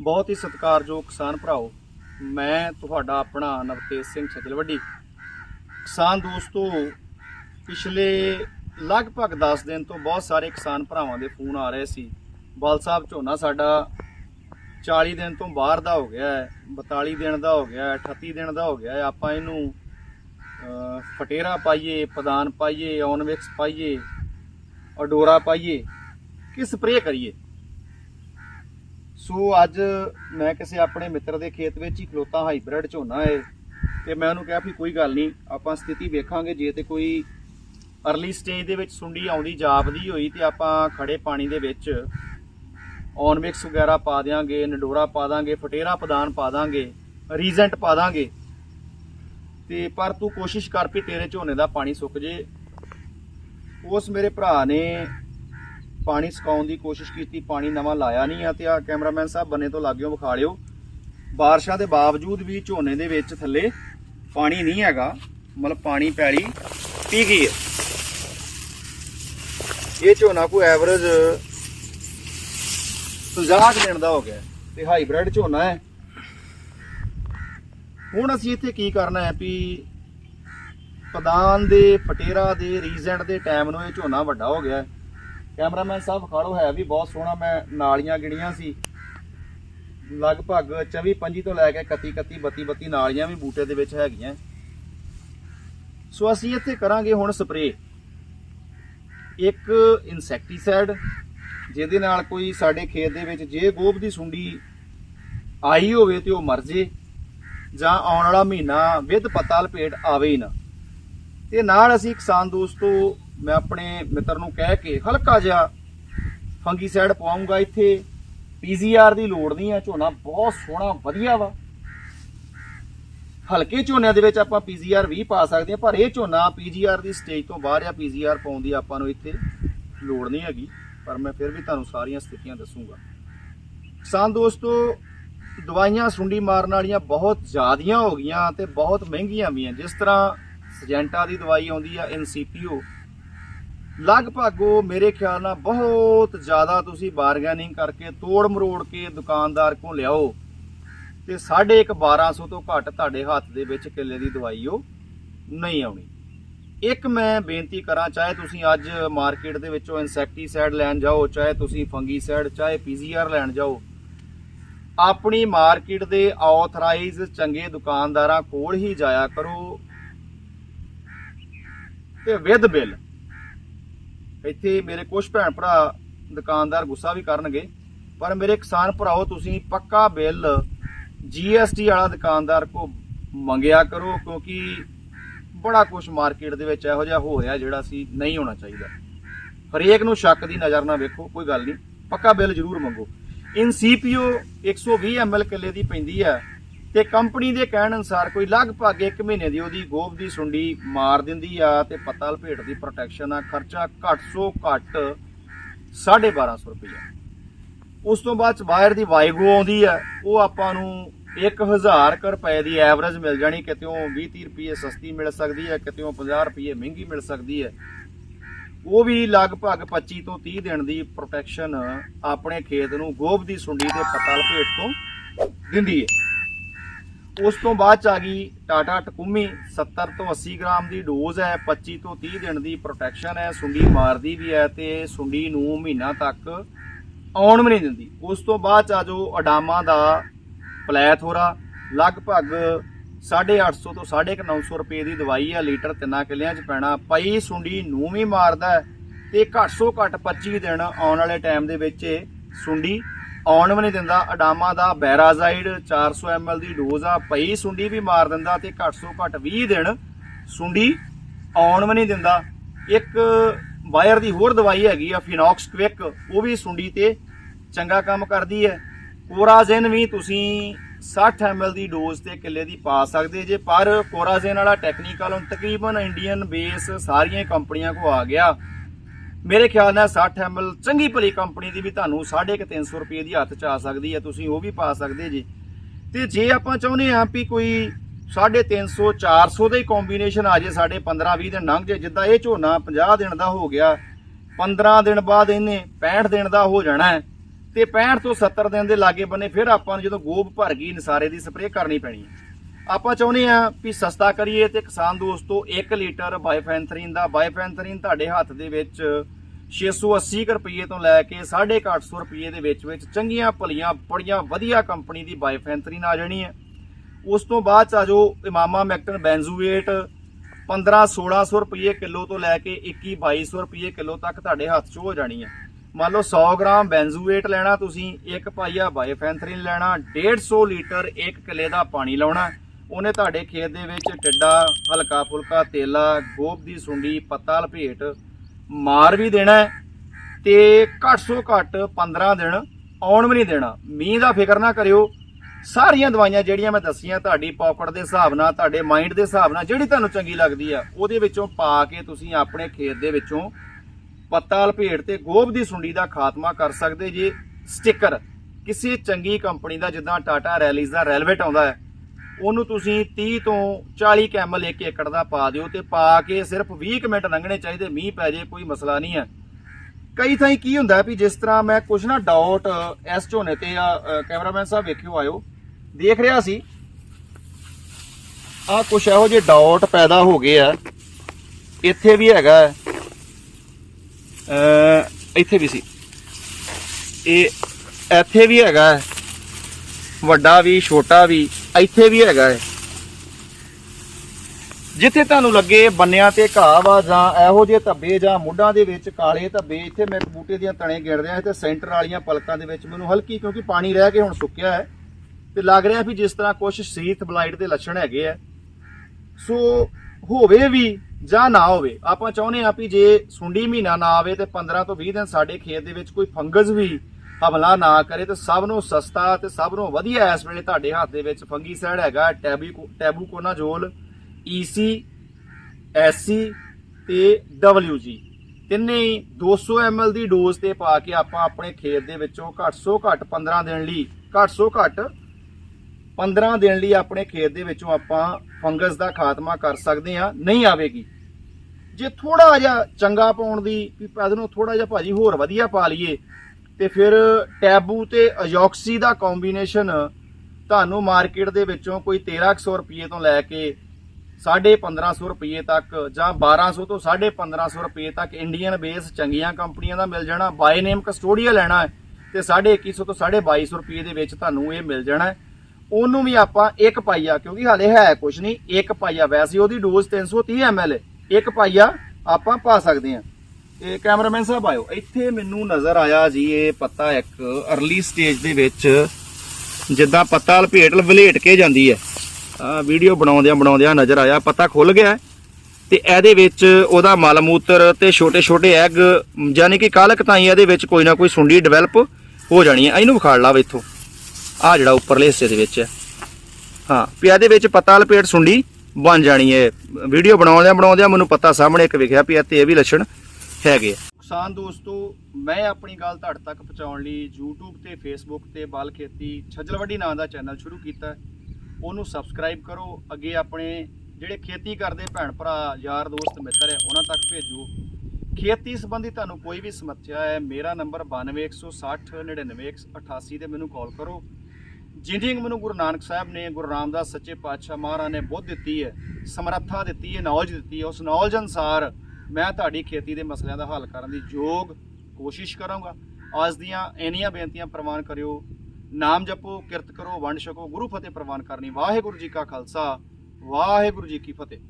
ਬਹੁਤ ਹੀ ਸਤਿਕਾਰਯੋਗ ਕਿਸਾਨ ਭਰਾਓ, ਮੈਂ ਤੁਹਾਡਾ ਆਪਣਾ ਨਵਤੇਜ ਸਿੰਘ ਛਜਲਵੱਡੀ ਕਿਸਾਨ ਦੋਸਤੋ, ਪਿਛਲੇ ਲਗਭਗ 10 ਦਿਨ ਤੋਂ ਬਹੁਤ ਸਾਰੇ ਕਿਸਾਨ ਭਰਾਵਾਂ ਦੇ ਫੋਨ ਆ ਰਹੇ ਸੀ। ਬਾਲ ਸਾਹਿਬ, ਝੋਨਾ ਸਾਡਾ 40 ਦਿਨ ਤੋਂ ਬਾਹਰ ਦਾ ਹੋ ਗਿਆ ਹੈ 42 ਦਿਨ ਦਾ ਹੋ ਗਿਆ ਹੈ 38 ਦਿਨ ਦਾ ਹੋ ਗਿਆ ਹੈ। ਆਪਾਂ ਇਹਨੂੰ ਫਟੇਰਾ ਪਾਈਏ, ਪਦਾਨ ਪਾਈਏ ਔਨਵਿਕਸ ਪਾਈਏ, ਅਡੋਰਾ ਪਾਈਏ, ਕਿ ਸਪਰੇਅ ਕਰੀਏ? ਸੋ ਅੱਜ ਮੈਂ ਕਿਸੇ ਆਪਣੇ ਮਿੱਤਰ ਦੇ ਖੇਤ ਵਿੱਚ ਹੀ ਖਲੋਤਾ, ਹਾਈਬ੍ਰਿਡ ਝੋਨਾ ਹੈ ਤੇ ਮੈਂ ਉਹਨੂੰ ਕਿਹਾ ਵੀ ਕੋਈ ਗੱਲ ਨਹੀਂ, ਆਪਾਂ ਸਥਿਤੀ ਵੇਖਾਂਗੇ, ਜੇ ਤੇ ਕੋਈ ਅਰਲੀ ਸਟੇਜ ਦੇ ਵਿੱਚ ਸੁੰਡੀ ਆਉਂਦੀ, ਜਾਪਦੀ ਹੋਈ, ਤੇ ਆਪਾਂ ਖੜੇ ਪਾਣੀ ਦੇ ਵਿੱਚ ਔਨ ਮਿਕਸ ਵਗੈਰਾ ਪਾ ਦਿਆਂਗੇ, ਨਡੋਰਾ ਪਾ ਦਾਂਗੇ ਫਟੇਰਾ ਪਦਾਨ ਪਾ ਦਾਂਗੇ ਰੀਜੈਂਟ ਪਾ ਦਾਂਗੇ ਤੇ ਪਰ ਤੂੰ ਕੋਸ਼ਿਸ਼ ਕਰ ਵੀ ਤੇਰੇ ਝੋਨੇ ਦਾ ਪਾਣੀ ਸੁੱਕ ਜੇ। ਉਸ ਮੇਰੇ ਭਰਾ ਨੇ ਪਾਣੀ ਸੁਕਾਉਣ ਦੀ ਕੋਸ਼ਿਸ਼ ਕੀਤੀ, ਪਾਣੀ ਨਵਾਂ ਲਾਇਆ ਨਹੀਂ ਆ ਤੇ ਆ ਕੈਮਰਾਮੈਨ ਸਾਹਿਬ ਬੰਨੇ ਤੋਂ ਲਾਗਿਓ ਵਿਖਾ ਲਿਓ ਬਾਰਿਸ਼ਾਂ ਦੇ ਬਾਵਜੂਦ ਵੀ ਝੋਨੇ ਦੇ ਵਿੱਚ ਥੱਲੇ ਪਾਣੀ ਨਹੀਂ ਹੈਗਾ, ਮਤਲਬ ਪਾਣੀ ਪੈਲੀ ਪੀ ਗਈ ਹੈ। ਇਹ ਝੋਨਾ ਕੋਈ ਐਵਰੇਜ 50 ਦਿਨ ਦਾ ਹੋ ਗਿਆ ਹੈ ਤੇ ਹਾਈਬ੍ਰਿਡ ਝੋਨਾ ਹੈ। ਹੁਣ ਅਸੀਂ ਇੱਥੇ ਕੀ ਕਰਨਾ ਹੈ ਵੀ ਪਦਾਨ ਦੇ ਫਟੇਰਾ ਦੇ, ਰੀਜੈਂਟ ਦੇ ਟਾਈਮ ਨੂੰ ਇਹ ਝੋਨਾ ਵੱਡਾ ਹੋ ਗਿਆ ਹੈ। ਕੈਮਰਾਮੈਨ ਸਾਹਿਬ, ਵਿਖਾਲੋ, ਹੈ ਵੀ ਬਹੁਤ ਸੋਹਣਾ ਮੈਂ ਨਾਲੀਆਂ ਗਿਣੀਆਂ ਸੀ। ਲਗਭਗ 24 25 ਤੋਂ ਲੈ ਕੇ 31 31 32 32 ਨਾਲੀਆਂ ਵੀ ਬੂਟੇ ਦੇ ਵਿੱਚ ਹੈਗੀਆਂ। ਸੋ ਅਸੀਂ ਇੱਥੇ ਕਰਾਂਗੇ ਹੁਣ ਸਪਰੇ ਇੱਕ ਇਨਸੈਕਟੀਸਾਈਡ, ਜਿਹਦੇ ਨਾਲ ਕੋਈ ਸਾਡੇ ਖੇਤ ਦੇ ਵਿੱਚ ਜੇ ਗੋਭ ਦੀ ਸੁੰਡੀ ਆਈ ਹੋਵੇ ਤੇ ਉਹ ਮਰ ਜੇ, ਜਾਂ ਆਉਣ ਵਾਲਾ ਮਹੀਨਾ ਵਿਦ ਪਤਾ ਲਪੇਟ ਆਵੇ ਹੀ ਨਾ। ਤੇ ਨਾਲ ਅਸੀਂ ਕਿਸਾਨ ਦੋਸਤੋ ਮੈਂ ਆਪਣੇ ਮਿੱਤਰ ਨੂੰ ਕਹਿ ਕੇ ਹਲਕਾ ਜਿਹਾ ਫੰਗੀਸਾਈਡ ਪਵਾਉਂਗਾ ਇੱਥੇ। ਪੀਜੀਆਰ ਦੀ ਲੋੜ ਨਹੀਂ ਆ, ਝੋਨਾ ਬਹੁਤ ਸੋਹਣਾ, ਵਧੀਆ ਵਾ। ਹਲਕੇ ਝੋਨਿਆਂ ਦੇ ਵਿੱਚ ਆਪਾਂ ਪੀਜੀਆਰ ਵੀ ਪਾ ਸਕਦੇ ਹਾਂ, ਪਰ ਇਹ ਝੋਨਾ ਪੀਜੀਆਰ ਦੀ ਸਟੇਜ ਤੋਂ ਬਾਹਰ ਆ ਪੀਜੀਆਰ ਪਾਉਣ ਦੀ ਆਪਾਂ ਨੂੰ ਇੱਥੇ ਲੋੜ ਨਹੀਂ ਹੈਗੀ। ਪਰ ਮੈਂ ਫਿਰ ਵੀ ਤੁਹਾਨੂੰ ਸਾਰੀਆਂ ਸਥਿਤੀਆਂ ਦੱਸੂਗਾ। ਕਿਸਾਨ ਦੋਸਤੋ, ਦਵਾਈਆਂ ਸੁੰਡੀ ਮਾਰਨ ਵਾਲੀਆਂ ਬਹੁਤ ਜ਼ਿਆਦੀਆਂ ਹੋ ਗਈਆਂ ਤੇ ਬਹੁਤ ਮਹਿੰਗੀਆਂ ਵੀ ਆ। ਜਿਸ ਤਰ੍ਹਾਂ ਸਜੈਂਟਾ ਦੀ ਦਵਾਈ ਆਉਂਦੀ ਆ ਇਨਸੀਪੀਓ ਲਗਭਗ ਉਹ ਮੇਰੇ ਖਿਆਲ ਨਾਲ ਬਹੁਤ ਜ਼ਿਆਦਾ ਤੁਸੀਂ ਬਾਰਗੇਨਿੰਗ ਕਰਕੇ ਤੋੜ ਮਰੋੜ ਕੇ ਦੁਕਾਨਦਾਰ ਕੋਲ ਲਿਆਓ ਤੇ 1.5 1200 ਤੋਂ ਘੱਟ ਤੁਹਾਡੇ ਹੱਥ ਦੇ ਵਿੱਚ ਕਿੱਲੇ ਦੀ ਦਵਾਈ ਉਹ ਨਹੀਂ ਆਉਣੀ। ਇੱਕ ਮੈਂ ਬੇਨਤੀ ਕਰਾਂ, ਚਾਹੇ ਤੁਸੀਂ ਅੱਜ ਮਾਰਕੀਟ ਦੇ ਵਿੱਚੋਂ ਇਨਸੈਕਟੀਸਾਈਡ ਲੈਣ ਜਾਓ, ਚਾਹੇ ਤੁਸੀਂ ਫੰਗੀਸਾਈਡ, ਚਾਹੇ ਪੀਜੀਆਰ ਲੈਣ ਜਾਓ, ਆਪਣੀ ਮਾਰਕੀਟ ਦੇ ਆਥੋਰਾਈਜ਼ ਚੰਗੇ ਦੁਕਾਨਦਾਰਾਂ ਕੋਲ ਹੀ ਜਾਇਆ ਕਰੋ ਤੇ ਵਿਦ ਬਿੱਲ। ਇੱਥੇ ਮੇਰੇ ਕੁਝ ਭੈਣ ਭਰਾ ਦੁਕਾਨਦਾਰ ਗੁੱਸਾ ਵੀ ਕਰਨਗੇ, ਪਰ ਮੇਰੇ ਕਿਸਾਨ ਭਰਾਓ, ਤੁਸੀਂ ਪੱਕਾ ਬਿੱਲ ਜੀਐਸਟੀ ਵਾਲਾ ਦੁਕਾਨਦਾਰ ਕੋ ਮੰਗਿਆ ਕਰੋ, ਕਿਉਂਕਿ ਬੜਾ ਕੁਝ ਮਾਰਕੀਟ ਦੇ ਵਿੱਚ ਇਹੋ ਜਿਹਾ ਹੋ ਰਿਹਾ ਜਿਹੜਾ ਸੀ ਨਹੀਂ ਹੋਣਾ ਚਾਹੀਦਾ। ਹਰੇਕ ਨੂੰ ਸ਼ੱਕ ਦੀ ਨਜ਼ਰ ਨਾਲ ਵੇਖੋ, ਕੋਈ ਗੱਲ ਨਹੀਂ, ਪੱਕਾ ਬਿੱਲ ਜ਼ਰੂਰ ਮੰਗੋ। ਇਨ ਸੀਪੀਓ 120 ml ਕਿੱਲੇ ਦੀ ਪੈਂਦੀ ਹੈ ਤੇ ਕੰਪਨੀ ਦੇ ਕਹਿਣ ਅਨੁਸਾਰ ਕੋਈ ਲਗਭਗ 1 ਮਹੀਨੇ ਦੀ ਉਹਦੀ ਗੋਭ ਦੀ ਸੁੰਡੀ ਮਾਰ ਦਿੰਦੀ ਆ ਤੇ ਪੱਤਾ ਲਪੇਟ ਦੀ ਪ੍ਰੋਟੈਕਸ਼ਨ ਆ, ਖਰਚਾ ਘੱਟ ਸੋ ਘੱਟ 1250 ਰੁਪਏ ਉਸ ਤੋਂ ਬਾਅਦ ਚ ਬਾਹਰ ਦੀ ਵਾਈਗੋ ਆਉਂਦੀ ਆ, ਉਹ ਆਪਾਂ ਨੂੰ 1000 ਕੁ ਰੁਪਏ ਦੀ ਐਵਰੇਜ ਮਿਲ ਜਾਣੀ, ਕਿਤੇੋਂ 20 30 ਰੁਪਏ ਸਸਤੀ ਮਿਲ ਸਕਦੀ ਹੈ ਕਿਤੇੋਂ 50 ਰੁਪਏ ਮਹਿੰਗੀ ਮਿਲ ਸਕਦੀ ਹੈ ਉਹ ਵੀ ਲਗਭਗ 25 ਤੋਂ 30 ਦਿਨ ਦੀ ਪ੍ਰੋਟੈਕਸ਼ਨ ਆਪਣੇ ਖੇਤ ਨੂੰ ਗੋਭ ਦੀ ਸੁੰਡੀ ਦੇ ਪੱਤਾ ਲਪੇਟ ਤੋਂ ਦਿੰਦੀ ਹੈ ਉਸ ਤੋਂ ਬਾਅਦ ਚ ਆ ਗਈ ਟਾਟਾ ਟਕੂਮੀ 70 ਤੋਂ 80 ਗ੍ਰਾਮ ਦੀ ਡੋਜ਼ ਹੈ 25 ਤੋਂ 30 ਦਿਨ ਦੀ ਪ੍ਰੋਟੈਕਸ਼ਨ ਹੈ, ਸੁੰਡੀ ਮਾਰਦੀ ਵੀ ਹੈ ਤੇ ਸੁੰਡੀ ਨੂੰ ਮਹੀਨਾ ਤੱਕ ਆਉਣ ਵੀ ਨਹੀਂ ਦਿੰਦੀ। ਉਸ ਤੋਂ ਬਾਅਦ ਚ ਆ ਜੋ ਅਡਾਮਾ ਦਾ ਪਲੈਥੋਰਾ, ਲਗਭਗ 850 ਤੋਂ 950 ਰੁਪਏ ਦੀ ਦਵਾਈ ਆ ਲੀਟਰ ਤਿੰਨਾਂ ਕਿੱਲਿਆਂ ਚ ਪੈਣਾ। ਪਈ ਸੁੰਡੀ ਨੂੰ ਵੀ ਮਾਰਦਾ ਹੈ ਤੇ ਘੱਟ ਸੋ ਘੱਟ 25 ਦਿਨ ਆਉਣ ਵਾਲੇ ਟਾਈਮ ਦੇ ਵਿੱਚ ਇਹ ਸੁੰਡੀ ਆਉਣ ਵੀ ਨਹੀਂ ਦਿੰਦਾ। ਅਡਾਮਾ ਦਾ ਬੈਰਾਜ਼ਾਈਡ 400 ml ਦੀ ਡੋਜ਼ ਆ। ਪਈ ਸੁੰਡੀ ਵੀ ਮਾਰ ਦਿੰਦਾ ਤੇ ਘੱਟ ਸੋ ਘੱਟ 20 ਦਿਨ ਸੁੰਡੀ ਆਉਣ ਵੀ ਨਹੀਂ ਦਿੰਦਾ। ਇੱਕ ਵਾਇਰ ਦੀ ਹੋਰ ਦਵਾਈ ਹੈਗੀ ਆ, ਫਿਨੌਕਸ ਕਵਿਕ, ਉਹ ਵੀ ਸੁੰਡੀ ਤੇ ਚੰਗਾ ਕੰਮ ਕਰਦੀ ਹੈ। ਕੋਰਾਜ਼ਿਨ ਵੀ ਤੁਸੀਂ 60 ml ਦੀ ਡੋਜ਼ ਤੇ ਕਿੱਲੇ ਦੀ ਪਾ ਸਕਦੇ ਜੇ, ਪਰ ਕੋਰਾਜ਼ਿਨ ਵਾਲਾ ਟੈਕਨੀਕਲ ਹੁਣ ਤਕਰੀਬਨ ਇੰਡੀਅਨ ਬੇਸ ਸਾਰੀਆਂ ਕੰਪਨੀਆਂ ਕੋ ਆ ਗਿਆ। ਮੇਰੇ ਖਿਆਲ ਨਾਲ 60 ml ਚੰਗੀ ਭਲੀ ਕੰਪਨੀ ਦੀ ਵੀ ਤੁਹਾਨੂੰ 350 ਰੁਪਏ ਦੀ ਹੱਥ ਚ ਆ ਸਕਦੀ ਹੈ, ਤੁਸੀਂ ਉਹ ਵੀ ਪਾ ਸਕਦੇ ਜੀ। ਤੇ ਜੇ ਆਪਾਂ ਚਾਹੁੰਦੇ ਹਾਂ ਵੀ ਕੋਈ 350 400 ਦਾ ਹੀ ਕੰਬੀਨੇਸ਼ਨ ਆ ਜੇ ਸਾਡੇ 15 20 ਦਿਨ ਲੰਘ ਜੇ, ਜਿੱਦਾਂ ਇਹ ਝੋਨਾ 50 ਦਿਨ ਦਾ ਹੋ ਗਿਆ 15 ਦਿਨ ਬਾਅਦ ਇਹਨੇ 65 ਦਿਨ ਦਾ ਹੋ ਜਾਣਾ ਹੈ, ਤੇ 65 ਤੋਂ 70 ਦਿਨ ਦੇ ਲਾਗੇ ਬੰਨੇ ਫਿਰ ਆਪਾਂ ਨੂੰ ਜਦੋਂ ਗੋਬ ਭਰ ਗਈ, ਨਸਾਰੇ ਦੀ ਸਪਰੇਅ ਕਰਨੀ ਪੈਣੀ ਹੈ। ਆਪਾਂ ਚਾਹੁੰਦੇ ਆ ਵੀ ਸਸਤਾ ਕਰੀਏ ਤੇ ਕਿਸਾਨ ਦੋਸਤੋ 1 ਲੀਟਰ ਬਾਇਫੈਂਥਰੀਨ ਦਾ ਬਾਇਫੈਂਥਰੀਨ ਤੁਹਾਡੇ ਹੱਥ ਦੇ ਵਿੱਚ 680 ਕੁ ਰੁਪਏ ਤੋਂ ਲੈ ਕੇ 850 ਰੁਪਏ ਦੇ ਵਿੱਚ ਵਿੱਚ ਚੰਗੀਆਂ ਭਲੀਆਂ, ਬੜੀਆਂ ਵਧੀਆ ਕੰਪਨੀ ਦੀ ਬਾਇਫੈਂਥਰੀਨ ਆ ਜਾਣੀ ਹੈ। ਉਸ ਤੋਂ ਬਾਅਦ ਚ ਆ ਜੋ ਇਮਾਮਾ ਮੈਕਟਨ ਬੈਂਜ਼ੂਏਟ 15 1600 ਰੁਪਏ ਕਿਲੋ ਤੋਂ ਲੈ ਕੇ 21 2200 ਰੁਪਏ ਕਿਲੋ ਤੱਕ ਤੁਹਾਡੇ ਹੱਥ 'ਚ ਹੋ ਜਾਣੀ ਹੈ। ਮੰਨ ਲਓ 100 ਗ੍ਰਾਮ ਬੈਂਜ਼ੂਏਟ ਲੈਣਾ ਤੁਸੀਂ, ਇੱਕ ਪਾਈਆ ਬਾਇਓਫੈਂਥਰੀਨ ਲੈਣਾ 150 ਲੀਟਰ ਇੱਕ ਕਿੱਲੇ ਦਾ ਪਾਣੀ ਲਾਉਣਾ। ਉਹਨੇ ਤੁਹਾਡੇ ਖੇਤ ਦੇ ਵਿੱਚ ਟਿੱਡਾ ਹਲਕਾ ਫੁਲਕਾ ਤੇਲਾ, ਗੋਭ ਦੀ ਸੁੰਡੀ, ਪੱਤਾ ਲਪੇਟ ਮਾਰ ਵੀ ਦੇਣਾ ਹੈ ਤੇ ਘੱਟ ਤੋਂ ਘੱਟ 15 ਦਿਨ ਆਉਣ ਵੀ ਨਹੀਂ ਦੇਣਾ। ਮੀਂਹ ਦਾ ਫਿਕਰ ਨਾ ਕਰਿਓ। ਸਾਰੀਆਂ ਦਵਾਈਆਂ ਜਿਹੜੀਆਂ ਮੈਂ ਦੱਸੀਆਂ ਤੁਹਾਡੀ ਪਾਕਟ ਦੇ ਹਿਸਾਬ ਨਾਲ, ਤੁਹਾਡੇ ਮਾਈਂਡ ਦੇ ਹਿਸਾਬ ਨਾਲ, ਜਿਹੜੀ ਤੁਹਾਨੂੰ ਚੰਗੀ ਲੱਗਦੀ ਆ, ਉਹਦੇ ਵਿੱਚੋਂ ਪਾ ਕੇ ਤੁਸੀਂ ਆਪਣੇ ਖੇਤ ਦੇ ਵਿੱਚੋਂ ਪੱਤਾ ਲਪੇਟ ਤੇ ਗੋਭ ਦੀ ਸੁੰਡੀ ਦਾ ਖਾਤਮਾ ਕਰ ਸਕਦੇ ਜੇ। ਸਟicker ਕਿਸੇ ਚੰਗੀ ਕੰਪਨੀ ਦਾ ਜਿੱਦਾਂ ਟਾਟਾ ਰੈਲੀਜ਼ ਦਾ ਰੈਲਵੇਟ ਆਉਂਦਾ ਹੈ। ਉਹਨੂੰ ਤੁਸੀਂ 30 ਤੋਂ 40 ਕੈਮਲ ਇੱਕ ਏਕੜ ਦਾ ਪਾ ਦਿਓ ਤੇ ਪਾ ਕੇ ਸਿਰਫ 20 ਕੁ ਮਿੰਟ ਲੰਘਣੇ ਚਾਹੀਦੇ, ਮੀਂਹ ਪੈ ਜੇ, ਕੋਈ ਮਸਲਾ ਨਹੀਂ ਹੈ। ਕਈ ਥਾਈਂ ਕੀ ਹੁੰਦਾ ਵੀ ਜਿਸ ਤਰ੍ਹਾਂ ਮੈਂ ਕੁਛ ਨਾ ਡਾਟ ਐਸ ਝੋਨੇ ਤੇ ਆ ਕੈਮਰਾਮੈਨ ਸਾਹਿਬ ਵੇਖਿਓ ਆਇਓ। ਦੇਖ ਰਿਹਾ ਸੀ ਆ ਕੁਛ ਇਹੋ ਜਿਹੇ ਡਾਟ ਪੈਦਾ ਹੋ ਗਏ ਆ। ਇੱਥੇ ਵੀ ਹੈਗਾ ਅ ਇੱਥੇ ਵੀ ਸੀ। ਇਹ, ਇੱਥੇ ਵੀ ਹੈਗਾ ਵੱਡਾ ਵੀ, ਛੋਟਾ ਵੀ। ਇੱਥੇ ਵੀ ਹੈਗਾ ਹੈ ਜਿੱਥੇ ਤੁਹਾਨੂੰ ਲੱਗੇ ਬੰਨਿਆਂ ਤੇ ਘਾਹ ਵਾ ਜਾਂ ਇਹੋ ਜਿਹੇ ਧੱਬੇ ਜਾਂ ਮੁੱਢਾਂ ਦੇ ਵਿੱਚ ਕਾਲੇ ਧੱਬੇ, ਇੱਥੇ ਮੈਂ ਬੂਟੇ ਦੀਆਂ ਤਣੇ ਗਿਣ ਰਿਹਾ ਤੇ ਸੈਂਟਰ ਵਾਲੀਆਂ ਪਲਕਾਂ ਦੇ ਵਿੱਚ ਮੈਨੂੰ ਹਲਕੀ ਕਿਉਂਕਿ ਪਾਣੀ ਰਹਿ ਕੇ ਹੁਣ ਸੁੱਕਿਆ ਹੈ ਤੇ ਲੱਗ ਰਿਹਾ ਵੀ ਜਿਸ ਤਰ੍ਹਾਂ ਕੁਝ ਸੀਥ ਬਲਾਈਟ ਦੇ ਲੱਛਣ ਹੈਗੇ ਆ। ਸੋ ਹੋਵੇ ਵੀ ਜਾਂ ਨਾ ਹੋਵੇ, ਆਪਾਂ ਚਾਹੁੰਦੇ ਆ ਵੀ ਜੇ ਸੁੰਡੀ ਮਹੀਨਾ ਨਾ ਆਵੇ ਤੇ 15 ਤੋਂ 20 ਦਿਨ ਸਾਡੇ ਖੇਤ ਦੇ ਵਿੱਚ ਕੋਈ ਫੰਗਸ ਵੀ ਹਮਲਾ ਨਾ ਕਰੇ ਤੇ ਸਭ ਨੂੰ ਸਸਤਾ ਤੇ ਸਭ ਨੂੰ ਵਧੀਆ ਇਸ ਵੇਲੇ ਤੁਹਾਡੇ ਹੱਥ ਦੇ ਵਿੱਚ ਫੰਗੀਸਾਈਡ ਹੈਗਾ, ਟੈਬੂ ਟੈਬੂਕੋਨਾਜ਼ੋਲ ਈਸੀ ਐਸਸੀ ਤੇ WG ਤਿੰਨੇ ਹੀ 200 ml ਦੀ ਡੋਜ਼ ਤੇ ਪਾ ਕੇ ਆਪਾਂ ਆਪਣੇ ਖੇਤ ਦੇ ਵਿੱਚੋਂ ਘੱਟ ਤੋਂ ਘੱਟ 15 ਦਿਨ ਲਈ, ਘੱਟ ਤੋਂ ਘੱਟ 15 ਦਿਨ ਲਈ ਆਪਣੇ ਖੇਤ ਦੇ ਵਿੱਚੋਂ ਆਪਾਂ ਫੰਗਸ ਦਾ ਖਾਤਮਾ ਕਰ ਸਕਦੇ ਹਾਂ, ਨਹੀਂ ਆਵੇਗੀ। ਜੇ ਥੋੜਾ ਜਿਹਾ ਚੰਗਾ ਪਾਉਣ ਦੀ, ਵੀ ਪੈਦ ਨੂੰ ਥੋੜਾ ਜਿਹਾ ਭਾਜੀ ਹੋਰ ਵਧੀਆ ਪਾ ਲਈਏ ਤੇ ਫਿਰ ਟੈਬੂ ਤੇ ਅਜੌਕਸੀ ਦਾ ਕੰਬੀਨੇਸ਼ਨ ਤੁਹਾਨੂੰ ਮਾਰਕੀਟ ਦੇ ਵਿੱਚੋਂ ਕੋਈ 1300 ਰੁਪਏ ਤੋਂ ਲੈ ਕੇ 1550 ਰੁਪਏ ਤੱਕ ਜਾਂ 1200 ਤੋਂ 1550 ਰੁਪਏ ਤੱਕ ਇੰਡੀਅਨ ਬੇਸ ਚੰਗੀਆਂ ਕੰਪਨੀਆਂ ਦਾ ਮਿਲ ਜਾਣਾ ਬਾਈ ਨੇਮ ਕਸਟੋਡੀਆ ਲੈਣਾ ਹੈ ਤੇ 2150 ਤੋਂ 2250 ਰੁਪਏ ਦੇ ਵਿੱਚ ਤੁਹਾਨੂੰ ਇਹ ਮਿਲ ਜਾਣਾ ਉਹਨੂੰ ਵੀ ਆਪਾਂ ਇੱਕ ਪਾਈਆ, ਕਿਉਂਕਿ ਹਾਲੇ ਹੈ ਕੁਝ ਨਹੀਂ, ਇੱਕ ਪਾਈਆ, ਵੈਸੇ ਉਹਦੀ ਡੋਜ਼ 330 ml ਹੈ ਇੱਕ ਪਾਈਆ ਆਪਾਂ ਪਾ ਸਕਦੇ ਹਾਂ। ਤੇ ਕੈਮਰਾਮੈਨ ਸਾਹਿਬ ਆਇਓ। ਇੱਥੇ ਮੈਨੂੰ ਨਜ਼ਰ ਆਇਆ ਜੀ, ਇਹ ਪੱਤਾ ਇੱਕ अर्ਲੀ ਸਟੇਜ ਦੇ ਵਿੱਚ ਜਿੱਦਾਂ ਪੱਤਾ ਲਪੇਟ ਵਲੇਟ ਕੇ ਜਾਂਦੀ ਹੈ। ਆ ਵੀਡੀਓ ਬਣਾਉਂਦਿਆਂ ਬਣਾਉਂਦਿਆਂ ਨਜ਼ਰ ਆਇਆ, ਪੱਤਾ ਖੁੱਲ ਗਿਆ ਤੇ ਇਹਦੇ ਵਿੱਚ ਉਹਦਾ ਮਲ ਮੂਤਰ ਤੇ ਛੋਟੇ ਛੋਟੇ ਐਗ ਯਾਨੀ ਕਿ ਕਾਲਕ ਤਾਈ ਇਹਦੇ ਵਿੱਚ ਕੋਈ ਨਾ ਕੋਈ ਸੁੰਡੀ ਡਿਵੈਲਪ ਹੋ ਜਾਣੀ ਹੈ। ਇਹਨੂੰ ਵਿਖਾੜ ਲਾ ਵੇ ਇੱਥੋਂ। ਆ ਜਿਹੜਾ ਉੱਪਰਲੇ ਹਿੱਸੇ ਦੇ ਵਿੱਚ ਹੈ। ਹਾਂ, ਵੀ ਇਹਦੇ ਵਿੱਚ ਪੱਤਾ ਲਪੇਟ ਸੁੰਡੀ ਬਣ ਜਾਣੀ ਹੈ। ਵੀਡੀਓ ਬਣਾਉਂਦਿਆਂ ਬਣਾਉਂਦਿਆਂ ਮੈਨੂੰ ਪਤਾ ਸਾਹਮਣੇ ਇੱਕ ਵਿਖਿਆ ਵੀ ਤੇ ਇਹ ਵੀ ਲੱਛਣ ਹੈਗੇ ਆ। ਕਿਸਾਨ ਦੋਸਤੋ, ਮੈਂ ਆਪਣੀ ਗੱਲ ਤੁਹਾਡੇ ਤੱਕ ਪਹੁੰਚਾਉਣ ਲਈ YouTube ਤੇ Facebook ਤੇ ਬਾਲ ਖੇਤੀ ਛੱਜਲਵੱਡੀ ਨਾਂ ਦਾ ਚੈਨਲ ਸ਼ੁਰੂ ਕੀਤਾ ਉਹਨੂੰ ਸਬਸਕ੍ਰਾਈਬ ਕਰੋ। ਅੱਗੇ ਆਪਣੇ ਜਿਹੜੇ ਖੇਤੀ ਕਰਦੇ ਭੈਣ ਭਰਾ, ਯਾਰ ਦੋਸਤ, ਮਿੱਤਰ ਹੈ, ਉਹਨਾਂ ਤੱਕ ਭੇਜੋ। ਖੇਤੀ ਸੰਬੰਧੀ ਤੁਹਾਨੂੰ ਕੋਈ ਵੀ ਸਮੱਸਿਆ ਹੈ, ਮੇਰਾ ਨੰਬਰ 9216 9988 ਤੇ ਮੈਨੂੰ ਕਾਲ ਕਰੋ। ਜਿੰਨੀ ਮੈਨੂੰ ਗੁਰੂ ਨਾਨਕ ਸਾਹਿਬ ਨੇ, ਗੁਰੂ ਰਾਮਦਾਸ ਸੱਚੇ ਪਾਤਸ਼ਾਹ ਮਹਾਰਾਜ ਨੇ ਬੁੱਧ ਦਿੱਤੀ ਹੈ, ਸਮਰੱਥਾ ਦਿੱਤੀ ਹੈ ਨੌਲੇਜ ਦਿੱਤੀ ਹੈ, ਉਸ ਨੌਲੇਜ ਅਨਸਾਰ ਮੈਂ ਤੁਹਾਡੀ ਖੇਤੀ ਦੇ ਮਸਲਿਆਂ ਦਾ ਹੱਲ ਕਰਨ ਦੀ ਯੋਗ ਕੋਸ਼ਿਸ਼ ਕਰਾਂਗਾ। ਅੱਜ ਦੀਆਂ ਇੰਨੀਆਂ ਬੇਨਤੀਆਂ ਪ੍ਰਵਾਨ ਕਰਿਓ। ਨਾਮ ਜਪੋ, ਕਿਰਤ ਕਰੋ, ਵੰਡ ਛਕੋ, ਗੁਰੂ ਫਤਿਹ ਪ੍ਰਵਾਨ ਕਰਨੀ। ਵਾਹਿਗੁਰੂ ਜੀ ਕਾ ਖਾਲਸਾ, ਵਾਹਿਗੁਰੂ ਜੀ ਕੀ ਫਤਿਹ।